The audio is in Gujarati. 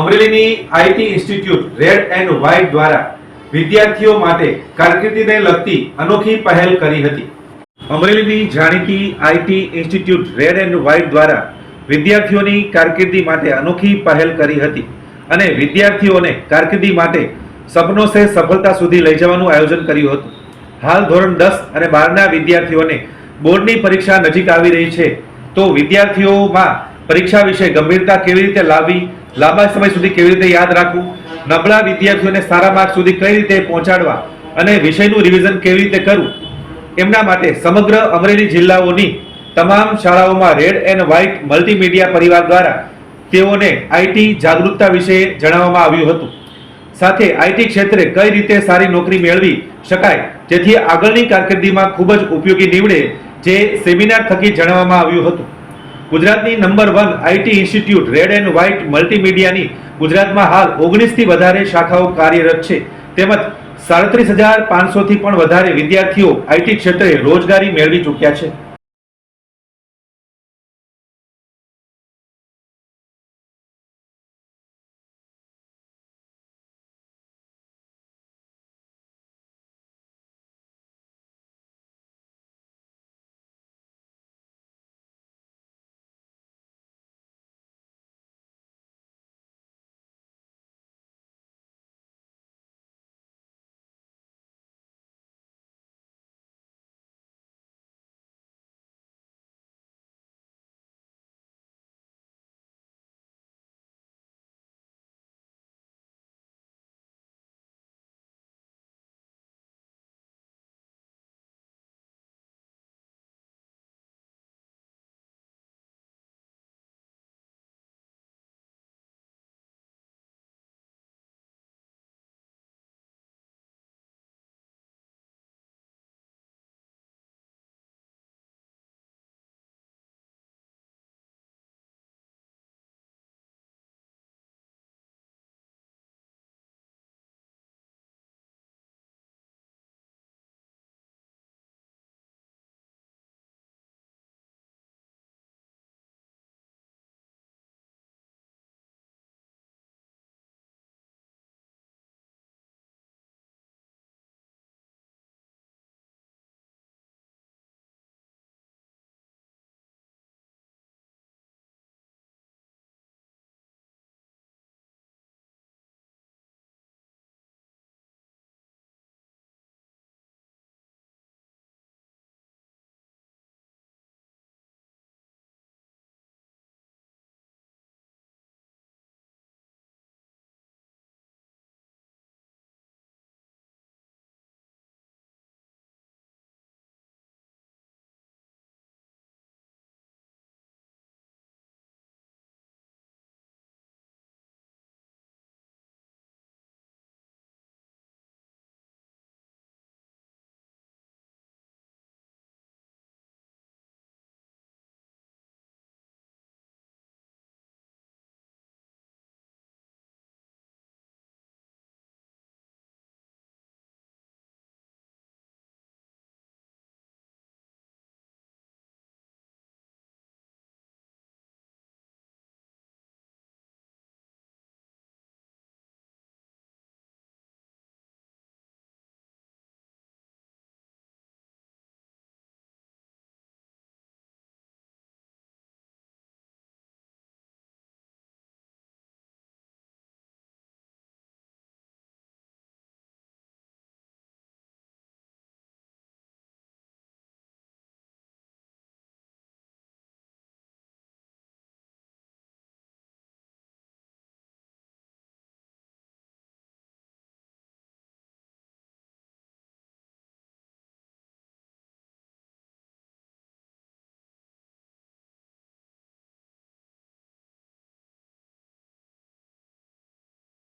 અમરેલીની IT institute red and white દ્વારા વિદ્યાર્થીઓ માટે કારકિર્દીને લગતી અનોખી પહેલ કરી હતી. અમરેલીની જાણીતી IT institute red and white દ્વારા વિદ્યાર્થીઓની કારકિર્દી માટે અનોખી પહેલ કરી હતી અને વિદ્યાર્થીઓને કારકિર્દી માટે સપનો સે સફળતા સુધી લઈ જવાનું આયોજન કર્યું હતું. હાલ ધોરણ દસ અને બારના વિદ્યાર્થીઓને બોર્ડની પરીક્ષા નજીક આવી રહી છે. તો વિદ્યાર્થીઓમાં પરીક્ષા વિશે ગંભીરતા કેવી રીતે લાવવી? લાંબા સમય સુધી કેવી રીતે યાદ રાખવું? નબળા વિદ્યાર્થીઓને સારા માર્ક સુધી કઈ રીતે પહોંચાડવા? અને વિષયનું રિવિઝન કેવી રીતે કરવું? એમના માટે સમગ્ર અમરેલી જિલ્લાઓની તમામ શાળાઓમાં રેડ એન્ડ વ્હાઇટ મલ્ટીમીડિયા પરિવાર દ્વારા તેઓને આઈટી જાગૃતતા વિશે જણાવવામાં આવ્યું હતું. સાથે આઈટી ક્ષેત્રે કઈ રીતે સારી નોકરી મેળવી શકાય, જેથી આગળની કારકિર્દીમાં ખૂબ જ ઉપયોગી નીવડે, જે સેમિનાર થકી જણાવવામાં આવ્યું હતું. ગુજરાતની number one IT institute red and white મલ્ટીમીડિયાની ગુજરાતમાં હાલ ઓગણીસથી વધારે શાખાઓ કાર્યરત છે. તેમજ સાડત્રીસ હજાર પાંચસોથી પણ વધારે વિદ્યાર્થીઓ આઈટી ક્ષેત્રે રોજગારી મેળવી ચૂક્યા છે.